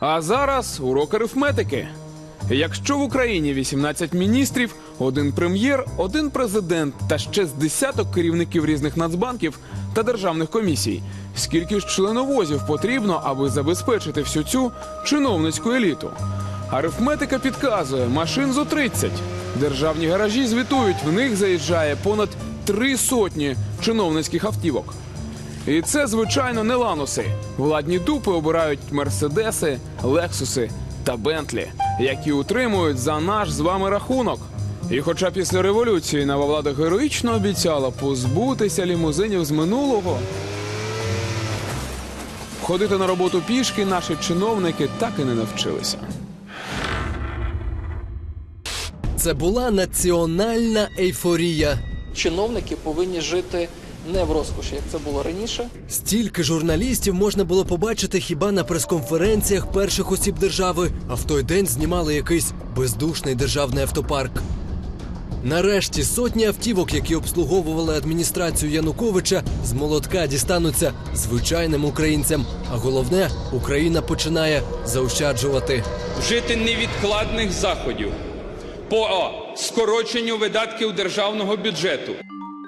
А зараз урок арифметики. Якщо в Україні 18 міністрів, один прем'єр, один президент та ще з десяток керівників різних нацбанків та державних комісій, скільки ж членовозів потрібно, аби забезпечити всю цю чиновницьку еліту? Арифметика підказує машин зо 30. Державні гаражі звітують, в них заїжджає понад три сотні чиновницьких автівок. І це, звичайно, не лануси. Владні дупи обирають мерседеси, лексуси та бентлі, які утримують за наш з вами рахунок. І хоча після революції нова влада героїчно обіцяла позбутися лімузинів з минулого, ходити на роботу пішки наші чиновники так і не навчилися. Це була національна ейфорія. чиновники повинні жити не в розкоші, як це було раніше. Стільки журналістів можна було побачити хіба на прес-конференціях перших осіб держави, а в той день знімали якийсь бездушний державний автопарк. Нарешті сотні автівок, які обслуговували адміністрацію Януковича, з молотка дістануться звичайним українцям. А головне, Україна починає заощаджувати. вжити невідкладних заходів по скороченню видатків державного бюджету.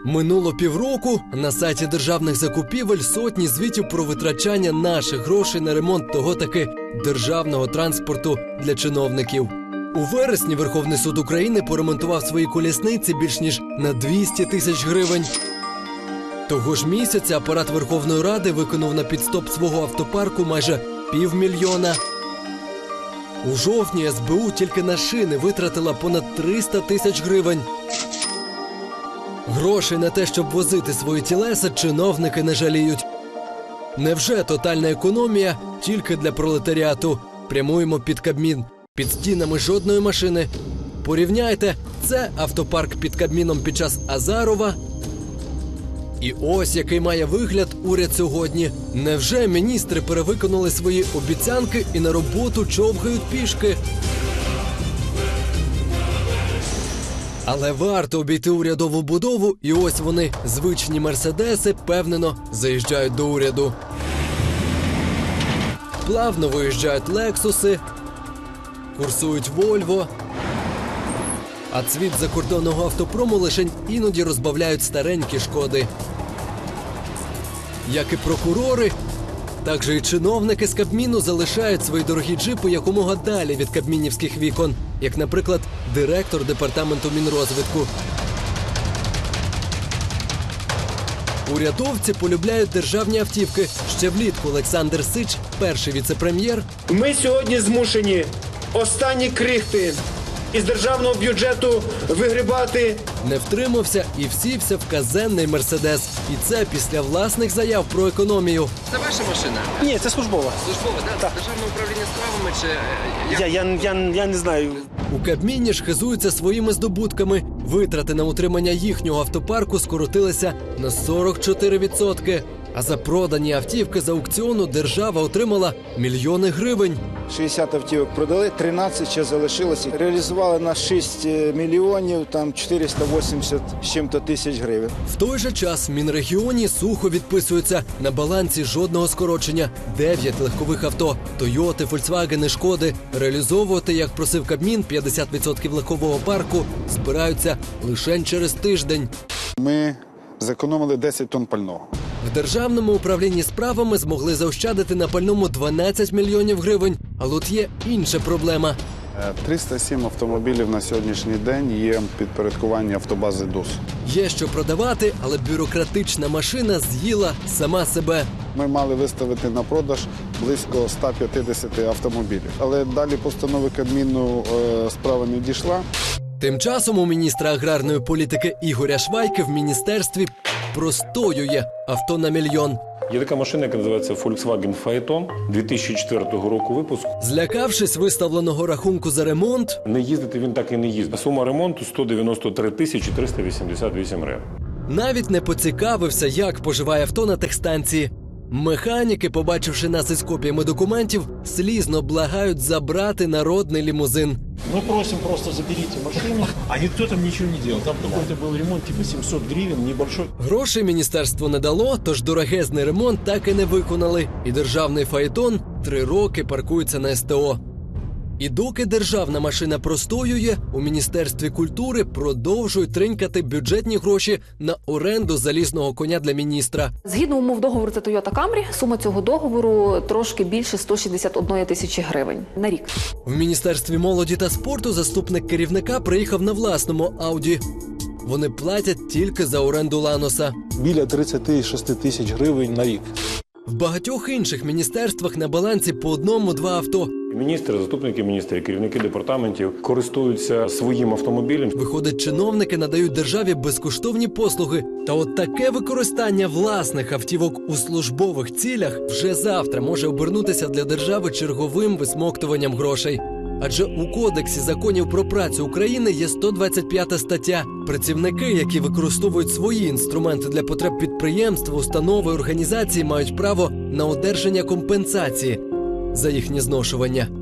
Минуло півроку на сайті державних закупівель сотні звітів про витрачання наших грошей на ремонт того таки державного транспорту для чиновників. У вересні Верховний суд України поремонтував свої колісниці більш ніж на 200 тисяч гривень. Того ж місяця апарат Верховної Ради виконав на підстоп свого автопарку майже півмільйона. У жовтні СБУ тільки на шини витратила понад 300 тисяч гривень. Грошей на те, щоб возити свої тілеса, чиновники не жаліють. Невже тотальна економія тільки для пролетаріату? Прямуємо під Кабмін. Під стінами жодної машини. Порівняйте, це автопарк під Кабміном під час Азарова. І ось який має вигляд уряд сьогодні. Невже міністри перевиконали свої обіцянки і на роботу човгають пішки? Але варто обійти урядову будову, і ось вони, звичні мерседеси, впевнено заїжджають до уряду. Плавно виїжджають лексуси, курсують Вольво. А цвіт закордонного автопрому лише іноді розбавляють старенькі шкоди. Як і прокурори, так же і чиновники з Кабміну залишають свої дорогі джипи якомога далі від кабмінівських вікон, як, наприклад, директор департаменту мінрозвитку. Урядовці полюбляють державні автівки. Ще влітку Олександр Сич, перший віцепрем'єр, Ми сьогодні змушені останні крихти із державного бюджету вигрібати не втримався і всівся в казенний мерседес. І це після власних заяв про економію. Це ваша машина? Ні, це службова. Службова, да? Державне управління справами чи е, як? Я, я, я, я не знаю. У Кабміні ж хизуються своїми здобутками. Витрати на утримання їхнього автопарку скоротилися на 44%. А за продані автівки з аукціону держава отримала мільйони гривень. 60 автівок продали, 13 ще залишилося. Реалізували на 6 мільйонів, там 480 з чим-то тисяч гривень. В той же час в Мінрегіоні сухо відписуються на балансі жодного скорочення. Дев'ять легкових авто, Тойоти, Фольксвагени, Шкоди. Реалізовувати, як просив Кабмін, 50% легкового парку збираються лише через тиждень. Ми зекономили 10 тонн пального. В державному управлінні справами змогли заощадити на пальному 12 мільйонів гривень. Але от є інша проблема. Е, 307 автомобілів на сьогоднішній день є підпорядкування автобази ДУС. Є що продавати, але бюрократична машина з'їла сама себе. Ми мали виставити на продаж близько 150 автомобілів. Але далі постанови Кабміну е, справа не дійшла. Тим часом у міністра аграрної політики Ігоря Швайки в міністерстві простоює авто на мільйон. Є така машина, яка називається Volkswagen Phaeton 2004 року випуску. Злякавшись виставленого рахунку за ремонт, Не їздити він так і не їздить. Сума ремонту 193 тисячі 388 гривень. навіть не поцікавився, як поживає авто на техстанції. Механіки, побачивши нас із копіями документів, слізно благають забрати народний лімузин. Ми просимо просто заберіть машину, а ніхто там нічого не діяв. Там какой-то был ремонт типу 700 гривень, небольшой. Грошей міністерство не дало, тож дорогезний ремонт так і не виконали. І державний фаєтон три роки паркується на СТО. І доки державна машина простоює, у міністерстві культури продовжують тринькати бюджетні гроші на оренду залізного коня для міністра. Згідно умов договору, це Toyota Camry, сума цього договору трошки більше 161 тисячі гривень на рік. В міністерстві молоді та спорту заступник керівника приїхав на власному ауді. Вони платять тільки за оренду Ланоса. Біля 36 тисяч гривень на рік. В багатьох інших міністерствах на балансі по одному-два авто. Міністри, заступники міністрів, керівники департаментів користуються своїм автомобілем. Виходить, чиновники надають державі безкоштовні послуги. Та от таке використання власних автівок у службових цілях вже завтра може обернутися для держави черговим висмоктуванням грошей. Адже у кодексі законів про працю України є 125 стаття. Працівники, які використовують свої інструменти для потреб підприємств, установи, організації, мають право на одержання компенсації за їхнє зношування.